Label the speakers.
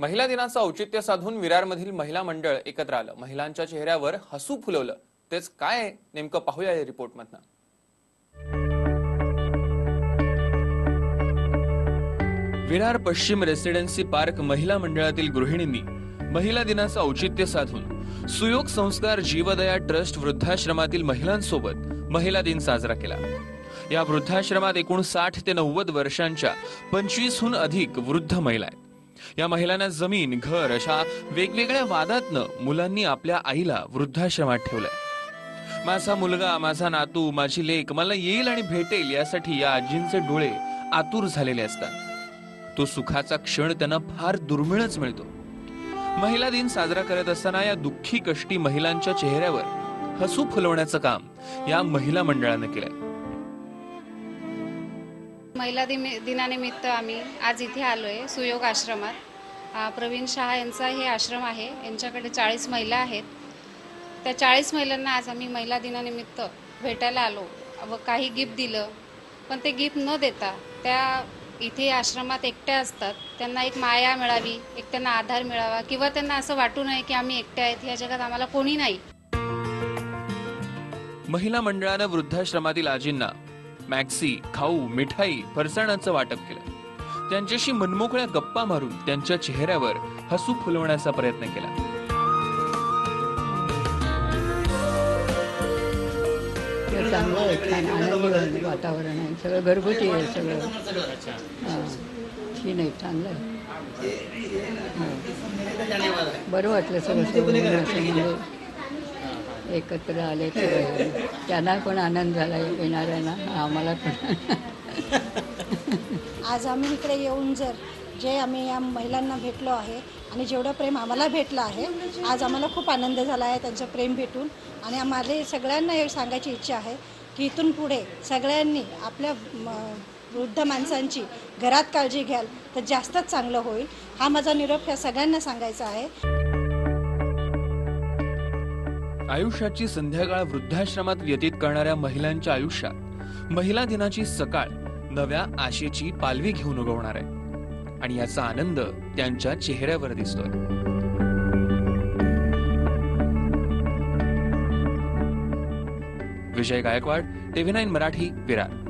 Speaker 1: महिला दिनाचं औचित्य साधून विरारमधील महिला मंडळ एकत्र आलं. महिलांच्या चेहऱ्यावर हसू फुलवलं. तेच काय नेमकं पाहूया या रिपोर्टमधनं. विरार पश्चिम रेसिडेन्सी पार्क महिला मंडळातील गृहिणींनी महिला दिनाचं औचित्य साधून सुयोग संस्कार जीवदया ट्रस्ट वृद्धाश्रमातील महिलांसोबत महिला दिन साजरा केला. या वृद्धाश्रमात एकूण साठ ते नव्वद वर्षांच्या पंचवीसहून अधिक वृद्ध महिला आहेत. या महिलांना जमीन घर अशा वेगवेगळ्या वादातनं मुलांनी आपल्या आईला वृद्धाश्रमात ठेवलंय. माझा मुलगा माझा नातू माझी लेख मला येईल आणि भेटेल यासाठी या आजींचे डोळे आतुर झालेले असतात. तो सुखाचा क्षण त्यांना फार दुर्मिळच मिळतो. महिला दिन साजरा करत असताना या दुःखी कष्टी महिलांच्या चेहऱ्यावर हसू फुलवण्याचं काम या महिला मंडळानं केलंय.
Speaker 2: महिला दिन- दिनानिमित्त आम्ही आज इथे आलो आहे सुयोग आश्रमात. प्रवीण शहा यांचा हे आश्रम आहे. यांच्याकडे चाळीस महिला आहेत. त्या चाळीस महिलांना आज आम्ही महिला दिनानिमित्त भेटायला आलो व काही गिफ्ट दिलं. पण ते गिफ्ट न देता त्या इथे आश्रमात एकट्या असतात. त्यांना एक माया मिळावी एक त्यांना आधार मिळावा किंवा त्यांना असं वाटू नये की आम्ही एकट्या आहेत. या जगात आम्हाला कोणी नाही.
Speaker 1: महिला मंडळानं वृद्धाश्रमातील आजींना मॅक्सी खाऊ मिठाई फरसाणाचं वाटप केलं. त्यांच्याशी मनमोकळ्या गप्पा मारून त्यांच्या चेहऱ्यावर हसू फुलवण्याचा प्रयत्न केला.
Speaker 3: ते चांगलं आहे छान आनंदी वातावरण आहे सगळं घरगुती आहे सगळं. हां छीन आहे चांगलं आहे. बरं वाटलं सगळं सगळं एकत्र आले सगळे त्यांना पण आनंद झाला येणाऱ्यांना. आम्हाला पण.
Speaker 4: आज आम्ही इकडे येऊन जर जे आम्ही या महिलांना भेटलो आहे आणि जेवढं प्रेम आम्हाला भेटलं आहे आज आम्हाला खूप आनंद झाला आहे त्यांचं प्रेम भेटून. आणि आम्हाला सगळ्यांना हे सांगायची इच्छा आहे की इथून पुढे सगळ्यांनी आपल्या म, वृद्ध माणसांची घरात काळजी घ्याल तर जास्तच चांगलं होईल. हा माझा निरोप ह्या सगळ्यांना सांगायचा आहे.
Speaker 1: आयुष्याची संध्याकाळ वृद्धाश्रमात व्यतीत करणाऱ्या महिलांच्या आयुष्यात महिला दिनाची सकाळ नव्या आशेची पालवी घेऊन उगवणार आहे. आणि याचा आनंद त्यांच्या चेहऱ्यावर दिसतोय. Vijay Gaikwad TV nine Marathi Virar.